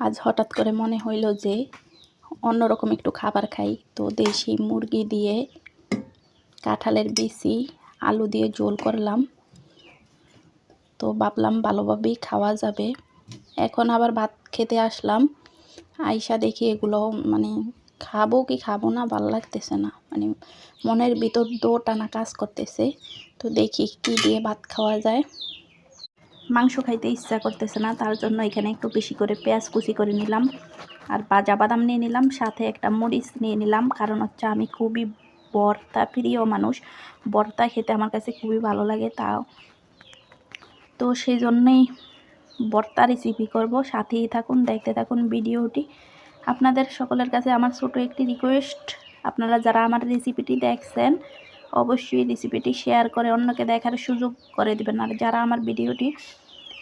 আজ হঠাৎ করে মনে হইল যে অন্যরকম একটু খাবার খাই। তো দেশি মুরগি দিয়ে কাঁঠালের বিচি আলু দিয়ে ঝোল করলাম। তো ভাবলাম ভালোভাবেই খাওয়া যাবে। এখন আবার ভাত খেতে আসলাম। আইসা দেখি এগুলো মানে খাব কি খাব না, ভালো লাগতেছে না। মানে মনের ভিতর দো টানা কাজ করতেছে। তো দেখি কি দিয়ে ভাত খাওয়া যায়। মাংস খাইতে ইচ্ছা করতেছে না, তার জন্য এখানে একটু বেশি করে পেঁয়াজ কুচি করে নিলাম আর বাজা বাদাম নিয়ে নিলাম, সাথে একটা মরিচ নিয়ে নিলাম, কারণ হচ্ছে আমি খুবই বর্তা প্রিয় মানুষ। বর্তা খেতে আমার কাছে খুবই ভালো লাগে তাও তো সেই জন্যই বর্তা রেসিপি করব। সাথেই থাকুন, দেখতে থাকুন ভিডিওটি। আপনাদের সকলের কাছে আমার ছোট একটি রিকোয়েস্ট আপনারা যারা আমার রেসিপিটি দেখছেন অবশ্যই রেসিপিটি শেয়ার করে অন্যকে দেখার সুযোগ করে দিবেন। আর যারা আমার ভিডিওটি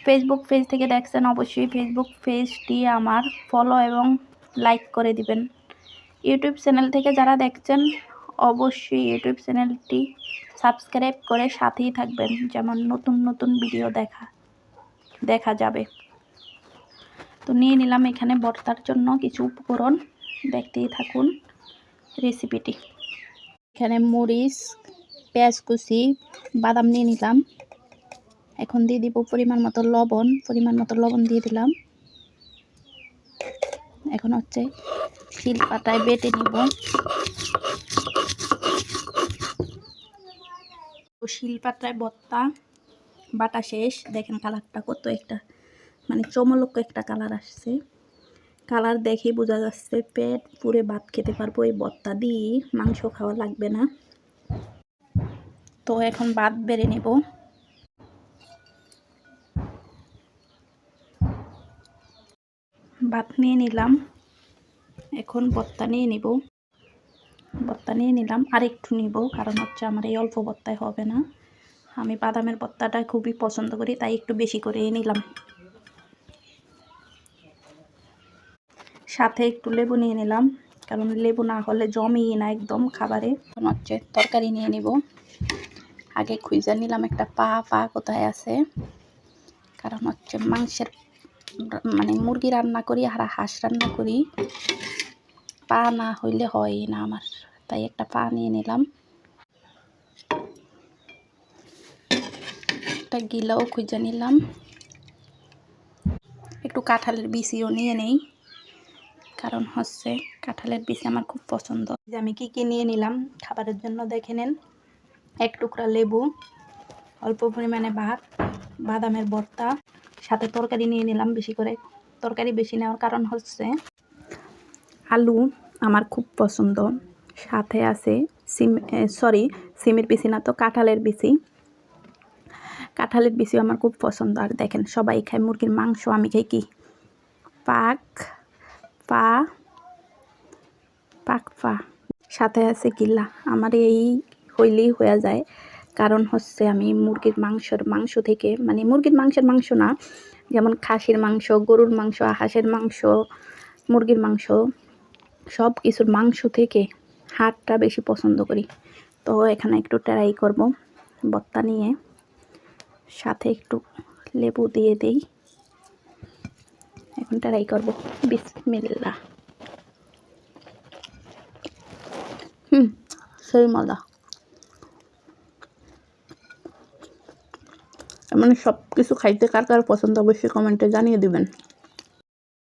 ফেসবুক পেজ থেকে দেখছেন, অবশ্যই ফেসবুক পেজটি আমার ফলো এবং লাইক করে দিবেন। ইউটিউব চ্যানেল থেকে যারা দেখছেন, অবশ্যই ইউটিউব চ্যানেলটি সাবস্ক্রাইব করে সাথেই থাকবেন, যেমন নতুন নতুন ভিডিও দেখা দেখা যাবে। তো নিয়ে নিলাম এখানে ভর্তার জন্য কিছু উপকরণ। দেখতেই থাকুন রেসিপিটি। এখানে মরিচ পেঁয়াজ কুচি, বাদাম নিয়ে নিলাম। এখন দিয়ে দিব পরিমাণ মতো লবণ, পরিমাণ মতো লবণ দিয়ে দিলাম। এখন হচ্ছে শিল পাতায় বেটে নিব। শিল পাতায় বত্তা, বাটা শেষ। দেখেন কালারটা কত একটা মানে চমলক একটা কালার আসছে। কালার দেখে বোঝা যাচ্ছে পেট পুরে ভাত খেতে পারব এই বত্তা দিয়ে মাংস খাওয়া লাগবে না। তো এখন ভাত বেড়ে নেব। ভাত নিয়ে নিলাম। এখন বত্তা নিয়ে নিব। বত্তা নিয়ে নিলাম। আর একটু নিব, কারণ হচ্ছে আমার এই অল্প বত্তায় হবে না। আমি বাদামের বত্তাটা খুবই পছন্দ করি, তাই একটু বেশি করে নিলাম। সাথে একটু লেবু নিয়ে নিলাম, কারণ লেবু না হলে জমিয়ে না একদম খাবারে। হচ্ছে তরকারি নিয়ে নিব। আগে খুঁজে নিলাম একটা পা পা কোথায় আছে। কারণ হচ্ছে মাংসের মানে মুরগি রান্না করি আর হাঁস রান্না করি। পা না হইলে হয় না আমার, তাই একটা পা নিয়ে নিলাম। একটা গিলাও খুঁজে নিলাম। একটু কাঁঠালের বিচিও নিয়ে নেই। কারণ হচ্ছে কাঁঠালের বিচি আমার খুব পছন্দ। যে আমি কি কি নিয়ে নিলাম, খাবারের জন্য দেখে নেন। এক টুকরা লেবু, অল্প পরিমাণে ভাত, বাদামের ভর্তা, সাথে তরকারি নিয়ে নিলাম বেশি করে। তরকারি বেশি নেওয়ার কারণ হচ্ছে আলু আমার খুব পছন্দ। সাথে আছে সিম সরি সিমের বিচি না তো কাঁঠালের বিচি কাঁঠালের বিচি আমার খুব পছন্দ। আর দেখেন, সবাই খায় মুরগির মাংস, আমি খাই কি? পাক, পা পাক পা সাথে আছে গিলা আমার এই হইলেই হয়ে যায়। কারণ হচ্ছে আমি মুরগির মাংসর মাংস থেকে মানে মুরগির মাংসের মাংস না, যেমন খাসির মাংস, গরুর মাংস, হাঁসের মাংস, মুরগির মাংস, সব কিছুর মাংস থেকে হাড়টা বেশি পছন্দ করি। তো এখানে একটু ট্রাই করব বত্তা নিয়ে। সাথে একটু লেবু দিয়ে দিই। এখন ট্রাই করব। বিসমিল্লা হুম, সেই মজা। মানে সব কিছু খাইতে কার কার পছন্দ অবশ্যই কমেন্টে জানিয়ে দিবেন।